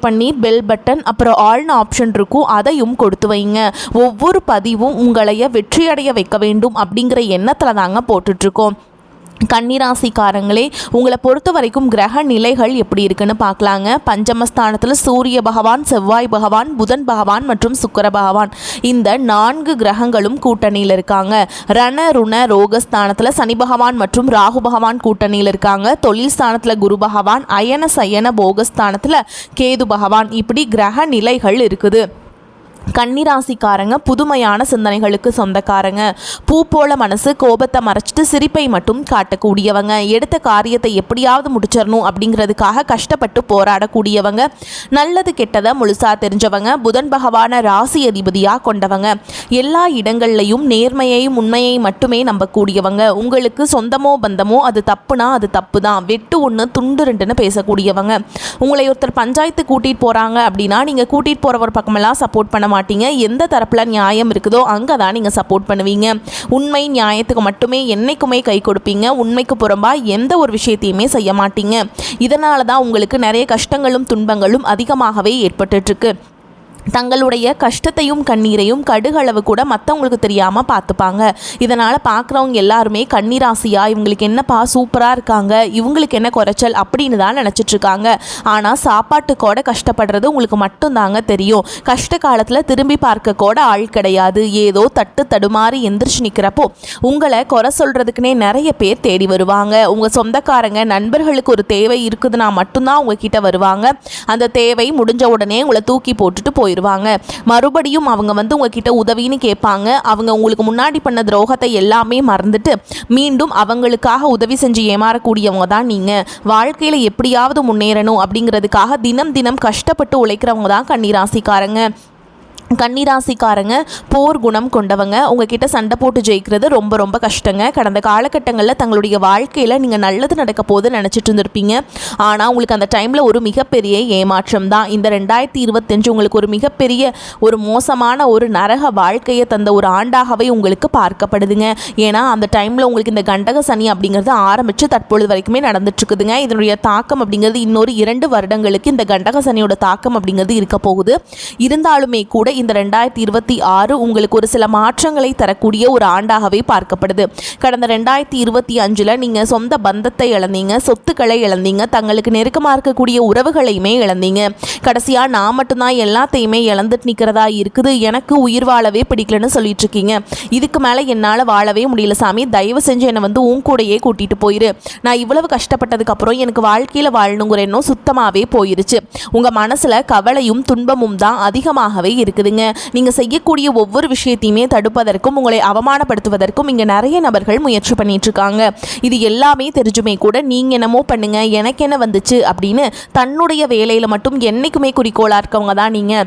பண்ணி bell button அப்புறம் ஆள்னு ஆப்ஷன் இருக்கும். அதையும் கொடுத்து வைங்க. ஒவ்வொரு பதிவும் உங்களைய வெற்றியடைய வைக்க வேண்டும் அப்படிங்கிற எண்ணத்தில் தாங்க போட்டுட்ருக்கோம் கன்னிராசிக்காரங்களே உங்களை பொறுத்த வரைக்கும் கிரக நிலைகள் எப்படி இருக்குன்னு பார்க்கலாங்க. பஞ்சமஸ்தானத்தில் சூரிய பகவான் செவ்வாய் பகவான் புதன் பகவான் மற்றும் சுக்கர பகவான். இந்த நான்கு கிரகங்களும் கூட்டணியில் இருக்காங்க. ரண ருண ரோகஸ்தானத்தில் சனி பகவான் மற்றும் ராகு பகவான் கூட்டணியில் இருக்காங்க. தொழில் ஸ்தானத்தில் குரு பகவான் அயன சயன போகஸ்தானத்தில் கேது பகவான். இப்படி கிரக நிலைகள் இருக்குது. கன்னிராசிக்காரங்க புதுமையான சிந்தனைகளுக்கு சொந்தக்காரங்க. பூ போல மனசு கோபத்தை மறைச்சிட்டு சிரிப்பை மட்டும் காட்டக்கூடியவங்க. எடுத்த காரியத்தை எப்படியாவது முடிச்சிடணும் அப்படிங்கிறதுக்காக கஷ்டப்பட்டு போராடக்கூடியவங்க. நல்லது கெட்டதை முழுசா தெரிஞ்சவங்க. புதன் பகவான ராசி அதிபதியாக கொண்டவங்க. எல்லா இடங்கள்லையும் நேர்மையையும் உண்மையை மட்டுமே நம்பக்கூடியவங்க. உங்களுக்கு சொந்தமோ பந்தமோ அது தப்புனா அது தப்பு தான் வெட்டு ஒன்று துண்டு ரெண்டுன்னு பேசக்கூடியவங்க. உங்களை ஒருத்தர் பஞ்சாயத்து கூட்டிகிட்டு போகிறாங்க அப்படின்னா நீங்கள் கூட்டிகிட்டு போகிறவர் பக்கமெல்லாம் சப்போர்ட் பண்ண மாட்டீங்க. எந்த தரப்பில் நியாயம் இருக்குதோ அங்கே தான் நீங்கள் சப்போர்ட் பண்ணுவீங்க. உண்மை நியாயத்துக்கு மட்டுமே என்னைக்குமே கை கொடுப்பீங்க. உண்மைக்கு புறம்பாக எந்த ஒரு விஷயத்தையுமே செய்ய மாட்டீங்க. இதனால தான் உங்களுக்கு நிறைய கஷ்டங்களும் துன்பங்களும் அதிகமாகவே ஏற்பட்டுருக்கு தங்களுடைய கஷ்டத்தையும் கண்ணீரையும் கடுகளவு கூட மற்றவங்களுக்கு தெரியாமல் பார்த்துப்பாங்க. இதனால் பார்க்குறவங்க எல்லாருமே கண்ணீராசியாக இவங்களுக்கு என்னப்பா சூப்பராக இருக்காங்க இவங்களுக்கு என்ன குறைச்சல் அப்படின்னு தான் நினச்சிட்ருக்காங்க. ஆனால் சாப்பாட்டுக்கோட கஷ்டப்படுறது உங்களுக்கு மட்டும்தாங்க தெரியும். கஷ்ட காலத்தில் திரும்பி பார்க்க கூட ஆள் கிடையாது. ஏதோ தட்டு தடுமாறி எந்திரிச்சு நிற்கிறப்போ உங்களை குறை சொல்கிறதுக்குனே நிறைய பேர் தேடி வருவாங்க. உங்கள் சொந்தக்காரங்க நண்பர்களுக்கு ஒரு தேவை இருக்குதுன்னா மட்டும்தான் உங்ககிட்ட வருவாங்க. அந்த தேவை முடிஞ்ச உடனே உங்களை தூக்கி போட்டுட்டு போய் போயிடுவாங்க மறுபடியும் அவங்க வந்து உங்ககிட்ட உதவின்னு கேட்பாங்க. அவங்க உங்களுக்கு முன்னாடி பண்ண துரோகத்தை எல்லாமே மறந்துட்டு மீண்டும் அவங்களுக்காக உதவி செஞ்சு ஏமாறக்கூடியவங்க தான் நீங்கள் வாழ்க்கையில் எப்படியாவது முன்னேறணும் அப்படிங்கிறதுக்காக தினம் தினம் கஷ்டப்பட்டு உழைக்கிறவங்க தான் கன்னிராசிக்காரங்க. கன்னிராசிக்காரங்க போர் குணம் கொண்டவங்க உங்ககிட்ட சண்டை போட்டு ஜெயிக்கிறது ரொம்ப ரொம்ப கஷ்டங்க. கடந்த காலகட்டங்களில் தங்களுடைய வாழ்க்கையில் நீங்கள் நல்லது நடக்க போது நினச்சிட்டு இருந்திருப்பீங்க. ஆனால் உங்களுக்கு அந்த டைமில் ஒரு மிகப்பெரிய ஏமாற்றம் தான். இந்த ரெண்டாயிரத்தி இருபத்தஞ்சு உங்களுக்கு ஒரு மிகப்பெரிய ஒரு மோசமான ஒரு நரக வாழ்க்கையை தந்த ஒரு ஆண்டாகவே உங்களுக்கு பார்க்கப்படுதுங்க. ஏன்னா அந்த டைமில் உங்களுக்கு இந்த கண்டக சனி அப்படிங்கிறது ஆரம்பித்து தற்பொழுது வரைக்குமே நடந்துட்டுருக்குதுங்க. இதனுடைய தாக்கம் அப்படிங்கிறது இன்னொரு இரண்டு வருடங்களுக்கு இந்த கண்டக சனியோட தாக்கம் அப்படிங்கிறது இருக்க போகுது. இருந்தாலுமே கூட இந்த ரெண்டாயிரத்தி இருபத்தி ஆறு உங்களுக்கு ஒரு சில மாற்றங்களை தரக்கூடிய ஒரு ஆண்டாகவே பார்க்கப்படுது. கடந்த ரெண்டாயிரத்தி இருபத்தி அஞ்சில் நீங்கள் சொந்த பந்தத்தை இழந்தீங்க சொத்துக்களை இழந்தீங்க தங்களுக்கு நெருக்கமாக இருக்கக்கூடிய உறவுகளையுமே இழந்தீங்க. கடைசியாக நான் மட்டும்தான் எல்லாத்தையுமே இழந்துட்டு நிற்கிறதா இருக்குது. எனக்கு உயிர் வாழவே பிடிக்கலன்னு சொல்லிட்டு இருக்கீங்க. இதுக்கு மேலே என்னால் வாழவே முடியல சாமி. தயவு செஞ்சு என்னை வந்து உன் கூடையே கூட்டிகிட்டு போயிரு. நான் இவ்வளவு கஷ்டப்பட்டதுக்கப்புறம் எனக்கு வாழ்க்கையில் வாழணுங்கிற எண்ணம் சுத்தமாகவே போயிருச்சு. உங்கள் மனசில் கவலையும் துன்பமும் தான் அதிகமாகவே இருக்குது. இருக்குதுங்க. நீங்கள் செய்யக்கூடிய ஒவ்வொரு விஷயத்தையுமே தடுப்பதற்கும் உங்களை அவமானப்படுத்துவதற்கும் இங்கே நிறைய நபர்கள் முயற்சி பண்ணிட்டு இருக்காங்க. இது எல்லாமே தெரிஞ்சுமே கூட நீங்கள் என்னமோ பண்ணுங்க எனக்கு என்ன வந்துச்சு அப்படின்னு தன்னுடைய வேலையில் மட்டும் என்னைக்குமே குறிக்கோளாக இருக்கவங்க தான் நீங்கள்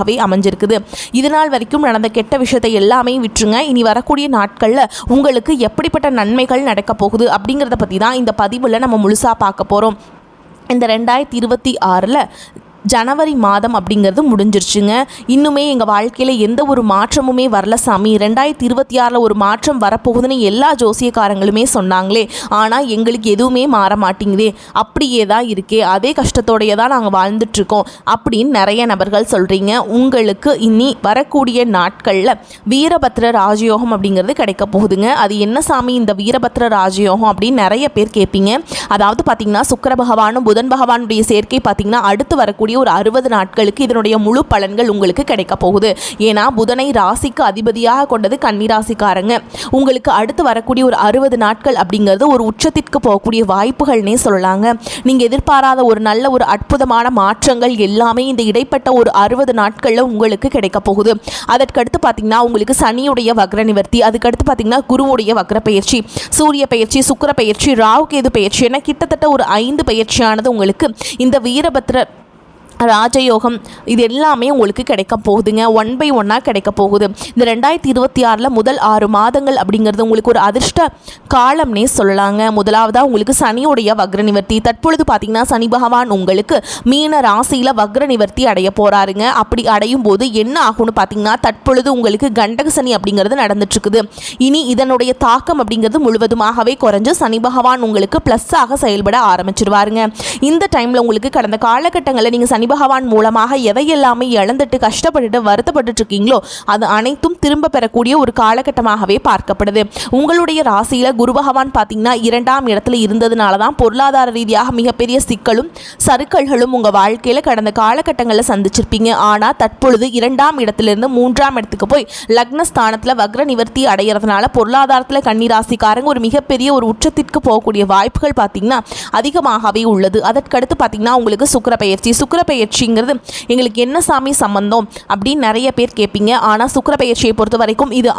நாளாகவே அமைஞ்சிருக்குது. இது நாள் வரைக்கும் நடந்த கெட்ட விஷயத்தை எல்லாமே விட்டுருங்க. இனி வரக்கூடிய நாட்களில் உங்களுக்கு எப்படிப்பட்ட நன்மைகள் நடக்க போகுது அப்படிங்கிறத பற்றி தான் இந்த பதிவில் நம்ம முழுசாக பார்க்க போகிறோம் இந்த ரெண்டாயிரத்தி இருபத்தி ஆறில் ஜனவரி மாதம் அப்படிங்கிறது முடிஞ்சிருச்சுங்க. இன்னுமே எங்கள் வாழ்க்கையில் எந்த ஒரு மாற்றமுமே வரல சாமி. ரெண்டாயிரத்தி இருபத்தி ஆறில் ஒரு மாற்றம் வரப்போகுதுன்னு எல்லா ஜோசியக்காரங்களுமே சொன்னாங்களே. ஆனால் எங்களுக்கு எதுவுமே மாற மாட்டேங்குதே. அப்படியே தான் இருக்கே. அதே கஷ்டத்தோடையே தான் நாங்கள் வாழ்ந்துட்டுருக்கோம் அப்படின்னு நிறைய நபர்கள் சொல்கிறீங்க உங்களுக்கு இனி வரக்கூடிய நாட்களில் வீரபத்ர ராஜயோகம் அப்படிங்கிறது கிடைக்க போகுதுங்க. அது என்ன சாமி இந்த வீரபத்ர ராஜயோகம் அப்படின்னு நிறைய பேர் கேட்பீங்க அதாவது பார்த்தீங்கன்னா சுக்கர பகவானும் புதன் பகவானுடைய சேர்க்கை பார்த்திங்கன்னா அடுத்து வரக்கூடிய ஒரு அறுபது நாட்களுக்கு இதனுடைய முழு பலன்கள் உங்களுக்கு கிடைக்க போகுது. ஏன்னா புதனை ராசிக்கு அதிபதியாக கொண்டது கன்னிராசிக்காரங்க உங்களுக்கு அடுத்து வரக்கூடிய ஒரு அறுபது நாட்கள் அப்படிங்கிறது ஒரு உச்சத்திற்கு போகக்கூடிய வாய்ப்புகள்னே சொல்லலாங்க. நீங்கள் எதிர்பாராத ஒரு நல்ல ஒரு அற்புதமான மாற்றங்கள் எல்லாமே இந்த இடைப்பட்ட ஒரு அறுபது நாட்களில் உங்களுக்கு கிடைக்க போகுது. அதற்கடுத்து பார்த்தீங்கன்னா உங்களுக்கு சனியுடைய வக்ர நிவர்த்தி அதுக்கடுத்து பார்த்தீங்கன்னா குருவுடைய வக்ர பயிற்சி சூரிய பயிற்சி சுக்கிர பயிற்சி ராகு கேது பயிற்சி என கிட்டத்தட்ட ஒரு ஐந்து பயிற்சியானது உங்களுக்கு இந்த வீரபத்ர ராஜயோகம் இது எல்லாமே உங்களுக்கு கிடைக்க போகுதுங்க. ஒன் பை ஒன்னாக கிடைக்க போகுது. இந்த ரெண்டாயிரத்தி இருபத்தி ஆறில் முதல் ஆறு மாதங்கள் அப்படிங்கிறது உங்களுக்கு ஒரு அதிர்ஷ்ட காலம்னே சொல்லலாங்க. முதலாவதாக உங்களுக்கு சனியுடைய வக்ர நிவர்த்தி. தற்பொழுது பார்த்தீங்கன்னா சனி பகவான் உங்களுக்கு மீன ராசியில் வக்ர நிவர்த்தி அடைய போகிறாருங்க அப்படி அடையும் போது என்ன ஆகும்னு பார்த்தீங்கன்னா தற்பொழுது உங்களுக்கு கண்டக சனி அப்படிங்கிறது நடந்துட்டுருக்குது. இனி இதனுடைய தாக்கம் அப்படிங்கிறது முழுவதுமாகவே குறைஞ்சு சனி பகவான் உங்களுக்கு ப்ளஸ்ஸாக செயல்பட ஆரம்பிச்சிருவாருங்க. இந்த டைமில் உங்களுக்கு கடந்த காலகட்டங்களில் நீங்கள் சனி பகவான் மூலமாக எதையெல்லாமே இழந்துட்டு கஷ்டப்பட்டுட்டு வருத்தப்பட்டுட்டு இருக்கீங்களோ அது அனைத்தும் திரும்ப பெறக்கூடிய ஒரு காலகட்டமாகவே பார்க்கப்படுது. உங்களுடைய ராசியில் குரு பகவான் பார்த்தீங்கன்னா இரண்டாம் இடத்துல இருந்ததுனால தான் பொருளாதார ரீதியாக மிகப்பெரிய சிக்கலும் சருக்கல்களும் உங்கள் வாழ்க்கையில் கடந்த காலகட்டங்களில் சந்திச்சிருப்பீங்க. ஆனால் தற்பொழுது இரண்டாம் இடத்திலிருந்து மூன்றாம் இடத்துக்கு போய் லக்னஸ்தானத்தில் வக்ர நிவர்த்தி அடைகிறதுனால பொருளாதாரத்தில் கன்னிராசிக்காரங்க ஒரு மிகப்பெரிய ஒரு உச்சத்திற்கு போகக்கூடிய வாய்ப்புகள் பார்த்தீங்கன்னா அதிகமாகவே உள்ளது. அதற்கடுத்து பார்த்தீங்கன்னா உங்களுக்கு சுக்கிர பயிற்சி சுக்கிர பயிற்சிங்கிறது எங்களுக்கு என்ன சாமி சம்பந்தம் அப்படின்னு நிறைய பேர் கேட்பீங்க. ஆனால் சுக்கிர பயிற்சியை பொறுத்த வரைக்கும் இது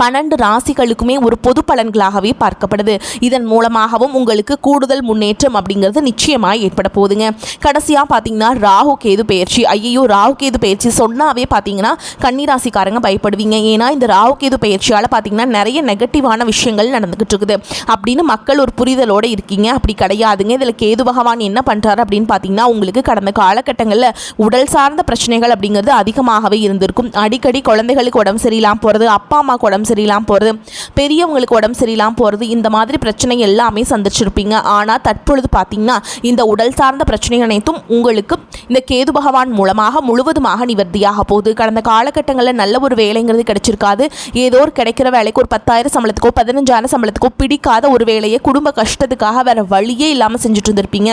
பன்னெண்டு ராசிகளுக்குமே ஒரு பொது பலன்களாகவே பார்க்கப்படுது. இதன் மூலமாகவும் உங்களுக்கு கூடுதல் முன்னேற்றம் அப்படிங்கிறது நிச்சயமாக ஏற்பட போகுதுங்க. கடைசியாக பார்த்தீங்கன்னா ராகு கேது பயிற்சி. ஐயோ ராகு கேது பயிற்சி சொன்னாவே பார்த்தீங்கன்னா கன்னிராசிக்காரங்க பயப்படுவீங்க. ஏன்னா இந்த ராகு கேது பயிற்சியால் பார்த்தீங்கன்னா நிறைய நெகட்டிவான விஷயங்கள் நடந்துக்கிட்டு இருக்குது. அப்படின்னு மக்கள் ஒரு புரிதலோடு இருக்கீங்க. அப்படி கிடையாதுங்க. இதில் கேது பகவான் என்ன பண்ணுறாரு அப்படின்னு பார்த்தீங்கன்னா உங்களுக்கு கடந்த காலகட்டங்களில் உடல் சார்ந்த பிரச்சனைகள் அப்படிங்கிறது அதிகமாகவே இருந்திருக்கும். அடிக்கடி குழந்தைகளுக்கு உடம்பு சரியில்லாமல் போகிறது அப்பா அம்மா கூட உடம்பு சரியில்லாமல் போகிறது பெரியவங்களுக்கு உடம்பு சரியில்லாமல் போகிறது இந்த மாதிரி பிரச்சனை எல்லாமே சந்திச்சிருப்பீங்க. ஆனால் தற்பொழுது பார்த்தீங்கன்னா இந்த உடல் சார்ந்த பிரச்சனை அனைத்தும் உங்களுக்கு இந்த கேது பகவான் மூலமாக முழுவதுமாக நிவர்த்தியாக போகுது. கடந்த காலகட்டங்களில் நல்ல ஒரு வேலைங்கிறது கிடைச்சிருக்காது. ஏதோ ஒரு கிடைக்கிற வேலைக்கு ஒரு பத்தாயிரம் சம்பளத்துக்கோ பதினஞ்சாயிரம் சம்பளத்துக்கோ பிடிக்காத ஒரு வேலையை குடும்ப கஷ்டத்துக்காக வேறு வழியே இல்லாமல் செஞ்சுட்டு இருந்திருப்பீங்க.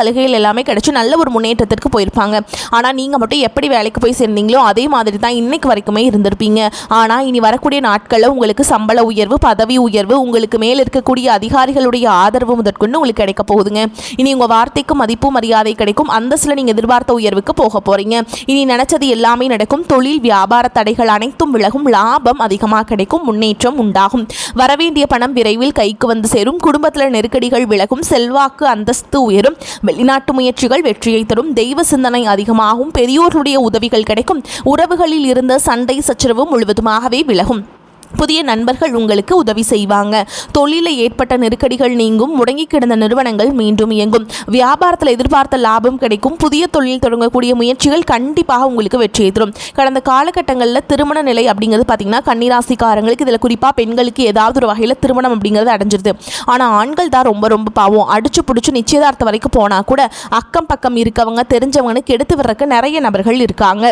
சலுகைகள் எல்லாமே கிடைச்சி நல்ல ஒரு முன்னேற்றத்திற்கு போயிருப்பாங்க. ஆனால் நீங்கள் மட்டும் எப்படி வேலைக்கு போய் சேர்ந்தீங்களோ அதே மாதிரி தான் இன்னைக்கு வரைக்குமே இருந்திருப்பீங்க. ஆனால் இனி வரக்கூடிய நாட்களில் உங்களுக்கு சம்பள உயர்வு பதவி உயர்வு உங்களுக்கு மேல் இருக்கக்கூடிய அதிகாரிகளுடைய ஆதரவு முதற்கொண்டு உங்களுக்கு கிடைக்க போகுதுங்க. இனி உங்கள் வார்த்தைக்கு மதிப்பு மரியாதை கிடைக்கும். அந்தஸ்தில் நீங்கள் எதிர்பார்த்த உயர்வுக்கு போக போகிறீங்க இனி நினச்சது எல்லாமே நடக்கும். தொழில் வியாபார தடைகள் அனைத்தும் விலகும். லாபம் அதிகமாக கிடைக்கும். முன்னேற்றம் உண்டாகும். வரவேண்டிய பணம் விரைவில் கைக்கு வந்து சேரும். குடும்பத்தில் நெருக்கடிகள் விலகும். செல்வாக்கு அந்தஸ்து உயரும். வெளிநாட்டு முயற்சிகள் வெற்றியை தரும். தெய்வ சிந்தனை அதிகமாகும். பெரியோர்களுடைய உதவிகள் கிடைக்கும். உறவுகளில் இருந்த சண்டை சச்சரவு முழுவதுமாகவே விலகும். புதிய நண்பர்கள் உங்களுக்கு உதவி செய்வாங்க. தொழிலில் ஏற்பட்ட நெருக்கடிகள் நீங்கும். முடங்கி கிடந்த நிறுவனங்கள் மீண்டும் இயங்கும். வியாபாரத்தில் எதிர்பார்த்த லாபம் கிடைக்கும். புதிய தொழில் தொடங்கக்கூடிய முயற்சிகள் கண்டிப்பாக உங்களுக்கு வெற்றியை தரும் கடந்த காலகட்டங்களில் திருமண நிலை அப்படிங்கிறது பார்த்தீங்கன்னா கன்னிராசிக்காரங்களுக்கு இதில் குறிப்பாக பெண்களுக்கு ஏதாவது ஒரு வகையில் திருமணம் அப்படிங்கிறது அடைஞ்சிருது. ஆனால் ஆண்கள் தான் ரொம்ப ரொம்ப பாவம். அடிச்சு பிடிச்சி நிச்சயதார்த்தம் வரைக்கும் போனால் கூட அக்கம் பக்கம் இருக்கவங்க தெரிஞ்சவங்கன்னு கெடுத்து வர்றதுக்கு நிறைய நபர்கள் இருக்காங்க.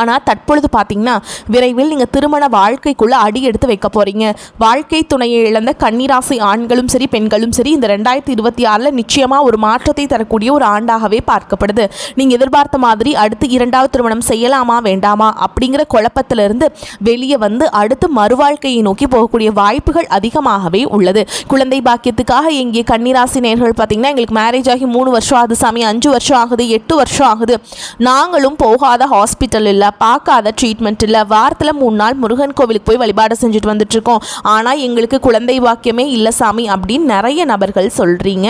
ஆனால் தற்பொழுது பார்த்தீங்கன்னா விரைவில் நீங்கள் திருமண வாழ்க்கைக்குள்ளே அடி எடுத்து வைக்க போகிறீங்க வாழ்க்கை துணையை இழந்த கன்னிராசி ஆண்களும் சரி பெண்களும் சரி இந்த ரெண்டாயிரத்தி இருபத்தி ஆறில் நிச்சயமாக ஒரு மாற்றத்தை தரக்கூடிய ஒரு ஆண்டாகவே பார்க்கப்படுது. நீங்கள் எதிர்பார்த்த மாதிரி அடுத்து இரண்டாவது திருமணம் செய்யலாமா வேண்டாமா அப்படிங்கிற குழப்பத்திலிருந்து வெளியே வந்து அடுத்து மறுவாழ்க்கையை நோக்கி போகக்கூடிய வாய்ப்புகள் அதிகமாகவே உள்ளது. குழந்தை பாக்கியத்துக்காக எங்கே கன்னிராசி நேர்கள் பார்த்தீங்கன்னா எங்களுக்கு மேரேஜ் ஆகி மூணு வருஷம் ஆகுது சாமி. அஞ்சு வருஷம் ஆகுது எட்டு வருஷம் ஆகுது. நாங்களும் போகாத ஹாஸ்பிட்டல் இல்லை பார்க்காத ட்ரீட்மெண்ட் இல்லை. வாரத்தில் மூணு நாள் முருகன் கோவிலுக்கு போய் வழிபாடு செஞ்சுட்டு வந்துட்டுருக்கோம். ஆனால் எங்களுக்கு குழந்தை வாக்கியமே இல்லை சாமி அப்படின்னு நிறைய நபர்கள் சொல்கிறீங்க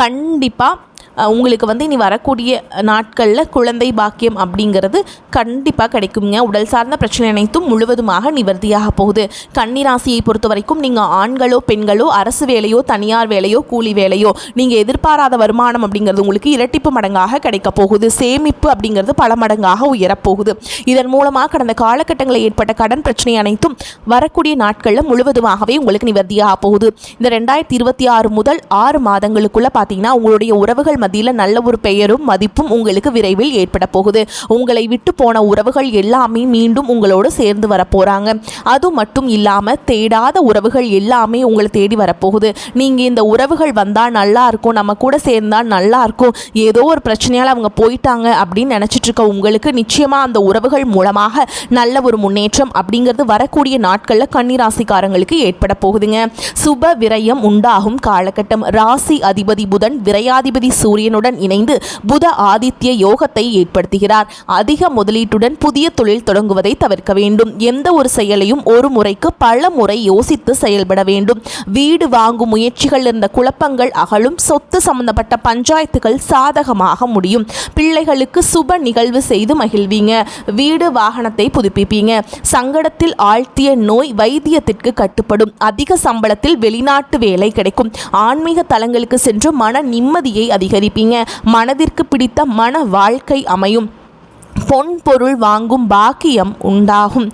கண்டிப்பாக உங்களுக்கு வந்து இனி வரக்கூடிய நாட்களில் குழந்தை பாக்கியம் அப்படிங்கிறது கண்டிப்பாக கிடைக்குங்க உடல் சார்ந்த பிரச்சனை அனைத்தும் முழுவதுமாக நிவர்த்தியாக போகுது. கன்னிராசியை பொறுத்த வரைக்கும் நீங்கள் ஆண்களோ பெண்களோ அரசு வேலையோ தனியார் வேலையோ கூலி வேலையோ நீங்கள் எதிர்பாராத வருமானம் அப்படிங்கிறது உங்களுக்கு இரட்டிப்பு மடங்காக கிடைக்க போகுது. சேமிப்பு அப்படிங்கிறது பல மடங்காக உயரப்போகுது. இதன் மூலமாக கடந்த காலகட்டங்களில் ஏற்பட்ட கடன் பிரச்சனை அனைத்தும் வரக்கூடிய நாட்களில் முழுவதுமாகவே உங்களுக்கு நிவர்த்தியாக போகுது. இந்த ரெண்டாயிரத்தி இருபத்தி ஆறு முதல் ஆறு மாதங்களுக்குள்ளே பார்த்தீங்கன்னா உங்களுடைய உறவுகள் மத்தியில் நல்ல ஒரு பெயரும் மதிப்பும் உங்களுக்கு விரைவில் ஏற்பட போகுது. உங்களை விட்டு போன உறவுகள் எல்லாமே மீண்டும் உங்களோடு சேர்ந்து வரப்போறாங்க அது மட்டும் இல்லாமல் தேடாத உறவுகள் எல்லாமே உங்களை தேடி வரப்போகுது நீங்கள் இந்த உறவுகள் வந்தால் நல்லா இருக்கும் நம்ம கூட சேர்ந்தால் நல்லா இருக்கும். ஏதோ ஒரு பிரச்சனையால் அவங்க போயிட்டாங்க அப்படின்னு நினச்சிட்டு இருக்க உங்களுக்கு நிச்சயமாக அந்த உறவுகள் மூலமாக நல்ல ஒரு முன்னேற்றம் அப்படிங்கிறது வரக்கூடிய நாட்களில் கன்னிராசிக்காரங்களுக்கு ஏற்பட போகுதுங்க. சுப விரயம் உண்டாகும் காலகட்டம். ராசி அதிபதி புதன் விரையாதிபதி சூரியனுடன் இணைந்து புத ஆதித்ய யோகத்தை ஏற்படுத்துகிறார். அதிக முதலீட்டுடன் புதிய தொழில் தொடங்குவதை தவிர்க்க வேண்டும். எந்த ஒரு செயலையும் ஒரு முறைக்கு பல முறை யோசித்து செயல்பட வேண்டும். வீடு வாங்கும் முயற்சிகள் இருந்த குழப்பங்கள் அகலும். சொத்து சம்பந்தப்பட்ட பஞ்சாயத்துகள் சாதகமாக முடியும். பிள்ளைகளுக்கு சுப நிகழ்வு செய்து மகிழ்வீங்க. வீடு வாகனத்தை புதுப்பிப்பீங்க. சங்கடத்தில் ஆழ்த்திய நோய் வைத்தியத்திற்கு கட்டுப்படும். அதிக சம்பளத்தில் வெளிநாட்டு வேலை கிடைக்கும். ஆன்மீக தலங்களுக்கு சென்று மன நிம்மதியை அதிகரிப்பீங்க மனதிற்கு பிடித்த மன வாழ்க்கை அமையும். பொன் பொருள் வாங்கும் பாக்கியம் உண்டாகும்.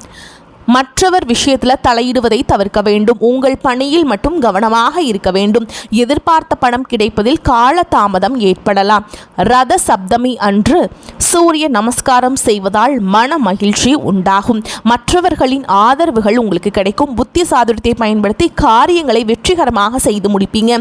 மற்றவர் விஷயத்தில் தலையிடுவதை தவிர்க்க வேண்டும். உங்கள் பணியில் மட்டும் கவனமாக இருக்க வேண்டும். எதிர்பார்த்த பணம் கிடைப்பதில் காலதாமதம் ஏற்படலாம். ரத சப்தமி அன்று சூரிய நமஸ்காரம் செய்வதால் மன மகிழ்ச்சி உண்டாகும். மற்றவர்களின் ஆதரவுகள் உங்களுக்கு கிடைக்கும். புத்தி சாதுரியத்தை பயன்படுத்தி காரியங்களை வெற்றிகரமாக செய்து முடிப்பீங்க.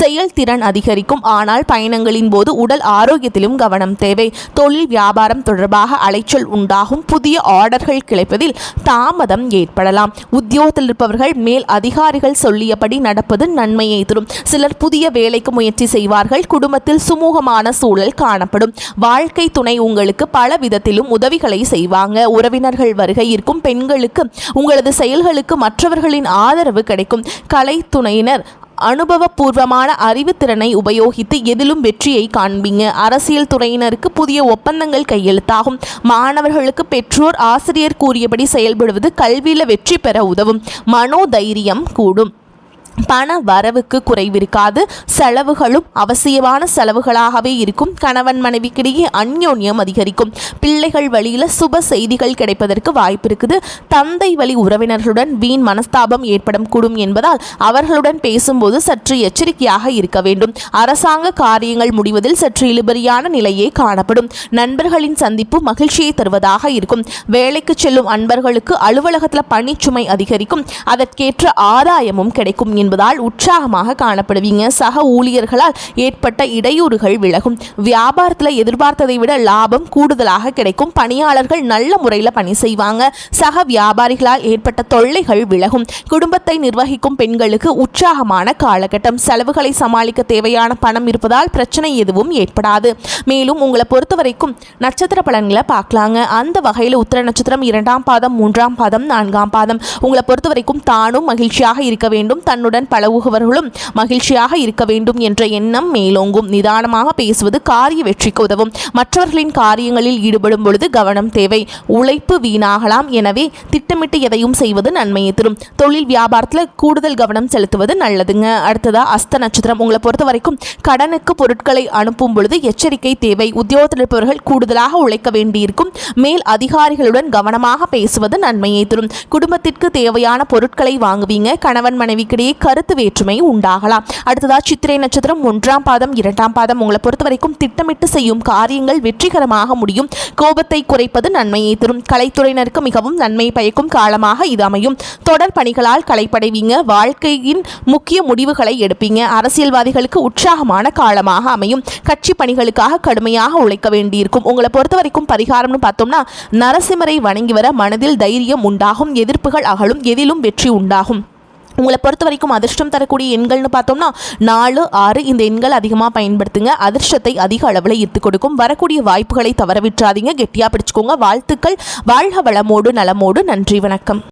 செயல்திறன் அதிகரிக்கும். ஆனால் பயணங்களின் போது உடல் ஆரோக்கியத்திலும் கவனம் தேவை. தொழில் வியாபாரம் தொடர்பாக அலைச்சல் உண்டாகும். புதிய ஆர்டர்கள் கிடைப்பதில் தாமதம் ஏற்படலாம். உத்தியோகத்தில் இருப்பவர்கள் மேல் அதிகாரிகள் சொல்லியபடி நடப்பது நன்மையை தரும். சிலர் புதிய வேலைக்கு முயற்சி செய்வார்கள். குடும்பத்தில் சுமூகமான சூழல் காணப்படும். வாழ்க்கை துணை உங்களுக்கு பல விதத்திலும் உதவிகளை செய்வாங்க. உறவினர்கள் வருகை இருக்கும் பெண்களுக்கு உங்களது செயல்களுக்கு மற்றவர்களின் ஆதரவு கிடைக்கும். கலை துணையினர் அனுபவபூர்வமான அறிவுத்திறனை உபயோகித்து எதிலும் வெற்றியை காண்பீங்க. அரசியல் துறையினருக்கு புதிய ஒப்பந்தங்கள் கையெழுத்தாகும். மாணவர்களுக்கு பெற்றோர் ஆசிரியர் கூறியபடி செயல்படுவது கல்வியில் வெற்றி பெற உதவும். மனோதைரியம் கூடும். பண வரவுக்கு குறைவிருக்காது. செலவுகளும் அவசியமான செலவுகளாகவே இருக்கும். கணவன் மனைவிக்கிடையே அந்யோன்யம் அதிகரிக்கும். பிள்ளைகள் வழியில் சுப செய்திகள் கிடைப்பதற்கு வாய்ப்பு இருக்குது. தந்தை வழி உறவினர்களுடன் வீண் மனஸ்தாபம் ஏற்படும் கூடும் என்பதால் அவர்களுடன் பேசும்போது சற்று எச்சரிக்கையாக இருக்க வேண்டும். அரசாங்க காரியங்கள் முடிவதில் சற்று இழுபறியான நிலையே காணப்படும். நண்பர்களின் சந்திப்பு மகிழ்ச்சியை தருவதாக இருக்கும். வேலைக்கு செல்லும் அன்பர்களுக்கு அலுவலகத்தில் பணிச்சுமை அதிகரிக்கும். அதற்கேற்ற ஆதாயமும் கிடைக்கும் என்பதால் உற்சாகமாக காணப்படுவீங்க. சக ஊழியர்களால் ஏற்பட்ட இடையூறுகள் விலகும். வியாபாரத்தில் எதிர்பார்த்ததை விட லாபம் கூடுதலாக கிடைக்கும். பணியாளர்கள் நல்ல முறையில் பணி செய்வாங்க. சக வியாபாரிகளால் ஏற்பட்ட தொல்லைகள் விலகும். குடும்பத்தை நிர்வகிக்கும் பெண்களுக்கு உற்சாகமான காலகட்டம். செலவுகளை சமாளிக்க தேவையான பணம் இருப்பதால் பிரச்சனை எதுவும் ஏற்படாது. மேலும் உங்களை பொறுத்த வரைக்கும் நட்சத்திர பலன்களை பார்க்கலாங்க. அந்த வகையில் உத்திர நட்சத்திரம் இரண்டாம் பாதம் மூன்றாம் பாதம் நான்காம் பாதம். உங்களை பொறுத்த வரைக்கும் தானும் மகிழ்ச்சியாக இருக்க வேண்டும். தன்னுடன் உங்களுடன் பழகுபவர்களும் மகிழ்ச்சியாக இருக்க வேண்டும் என்ற எண்ணம் மேலோங்கும். நிதானமாக பேசுவது காரிய வெற்றிக்கு உதவும். மற்றவர்களின் காரியங்களில் ஈடுபடும் பொழுது கவனம் தேவை. உழைப்பு வீணாகலாம். எனவே திட்டமிட்டு எதையும் செய்வது நன்மையை தரும். தொழில் வியாபாரத்தில் கூடுதல் கவனம் செலுத்துவது நல்லதுங்க. அடுத்ததா அஸ்த நட்சத்திரம். உங்களை பொறுத்த வரைக்கும் கடனுக்கு பொருட்களை அனுப்பும் பொழுது எச்சரிக்கை தேவை. உத்தியோகத்தில் இருப்பவர்கள் கூடுதலாக உழைக்க வேண்டியிருக்கும். மேல் அதிகாரிகளுடன் கவனமாக பேசுவது நன்மையை தரும். குடும்பத்திற்கு தேவையான பொருட்களை வாங்குவீங்க. கணவன் மனைவிக்கிடையே கருத்து வேற்றுமை உண்டாகலாம். அடுத்ததாக சித்திரை நட்சத்திரம் ஒன்றாம் பாதம் இரண்டாம் பாதம். உங்களை பொறுத்த வரைக்கும் திட்டமிட்டு செய்யும் காரியங்கள் வெற்றிகரமாக முடியும். கோபத்தை குறைப்பது நன்மையை தரும். கலைத்துறையினருக்கு மிகவும் நன்மை பயக்கும் காலமாக இது அமையும். தொடர் பணிகளால் களைப்படைவீங்க. வாழ்க்கையின் முக்கிய முடிவுகளை எடுப்பீங்க. அரசியல்வாதிகளுக்கு உற்சாகமான காலமாக அமையும். கட்சி பணிகளுக்காக கடுமையாக உழைக்க வேண்டியிருக்கும். உங்களை பொறுத்த வரைக்கும் பரிகாரம்னு பார்த்தோம்னா நரசிம்மரை வணங்கி வர மனதில் தைரியம் உண்டாகும். எதிர்ப்புகள் அகலும். எதிலும் வெற்றி உண்டாகும். உங்களை பொறுத்த வரைக்கும் அதிர்ஷ்டம் தரக்கூடிய எண்கள்னு பார்த்தோம்னா நாலு ஆறு இந்த எண்கள் அதிகமாக பயன்படுத்துங்க. அதிர்ஷ்டத்தை அதிக அளவில் ஈர்த்து கொடுக்கும். வரக்கூடிய வாய்ப்புகளை தவற விட்டுறாதீங்க. கெட்டியாக பிடிச்சிக்கோங்க. வாழ்த்துக்கள். வாழ்க வளமோடு நலமோடு. நன்றி வணக்கம்.